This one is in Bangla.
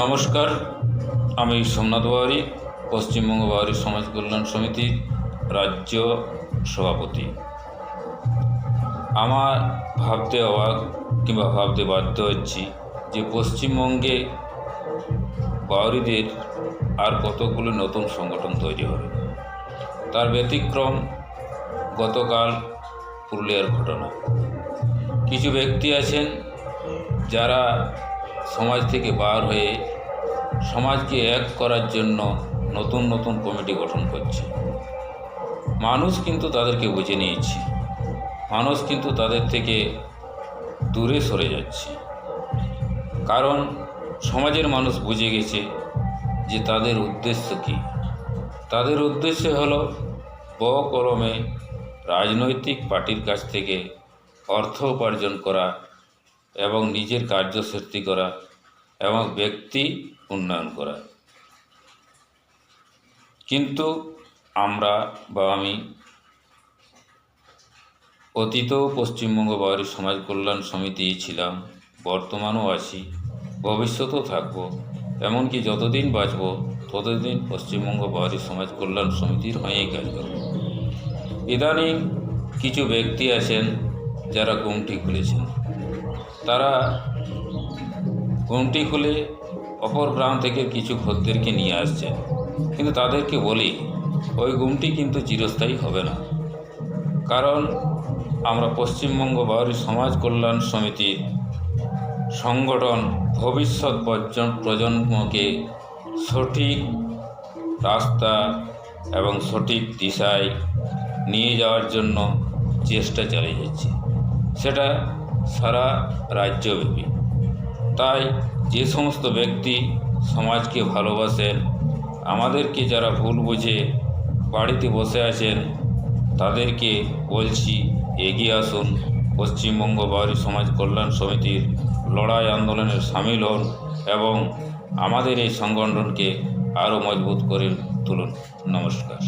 নমস্কার, আমি সোমনাথ বাউরি পশ্চিমবঙ্গ বাউরি সমাজ কল্যাণ সমিতির রাজ্য সভাপতি। আমার ভাবতে অবাক কিংবা ভাবতে বাধ্য হচ্ছি যে পশ্চিমবঙ্গে বাউরিদের আর কতগুলো নতুন সংগঠন তৈরি হবে। তার ব্যতিক্রম গতকাল পুরুলিয়ার ঘটনা। কিছু ব্যক্তি আছেন যারা সমাজ থেকে বার হয়ে সমাজকে এক করার জন্য নতুন নতুন কমিটি গঠন করছে। মানুষ কিন্তু তাদেরকে বুঝে নিয়েছে। মানুষ কিন্তু তাদের থেকে দূরে সরে যাচ্ছে। কারণ সমাজের মানুষ বুঝে গেছে যে তাদের উদ্দেশ্য কী। তাদের উদ্দেশ্য হলো ব কলমে রাজনৈতিক পার্টির কাছ থেকে অর্থ উপার্জন করা এবং নিজের কার্যসিদ্ধি করা এবং ব্যক্তি উন্নয়ন করা। কিন্তু আমরা বা আমি অতীত পশ্চিমবঙ্গ বাউরি সমাজ কল্যাণ সমিতি ছিলাম, বর্তমানও আছি, ভবিষ্যতেও থাকব, এমনকি যতদিন বাঁচব, ততদিন পশ্চিমবঙ্গ বাউরি সমাজ কল্যাণ সমিতির হয়েই কাজ করব। ইদানিং কিছু ব্যক্তি আছেন যারা গুমটি খুলেছেন। তারা গুমটি খুলে অপর গ্রাম থেকে কিছু খদ্দেরকে নিয়ে আসছে কিন্তু তাদেরকে বলি, ওই গুমটি কিন্তু চিরস্থায়ী হবে না। কারণ আমরা পশ্চিমবঙ্গ বাউরি সমাজ কল্যাণ সমিতির সংগঠন ভবিষ্যৎ প্রজন্মকে সঠিক রাস্তা এবং সঠিক দিশায় নিয়ে যাওয়ার জন্য চেষ্টা চালিয়ে যাচ্ছে। সেটা সারা রাজ্যব্যাপী তাই যে সমস্ত ব্যক্তি সমাজকে ভালোবাসেন, আমাদেরকে যারা ভুল বুঝে বাড়িতে বসে আছেন, তাদেরকে বলছি এগিয়ে আসুন। পশ্চিমবঙ্গ বাউরি সমাজ কল্যাণ সমিতির লড়াই আন্দোলনের সামিল হন এবং আমাদের এই সংগঠনকে আরও মজবুত করে তুলুন। নমস্কার।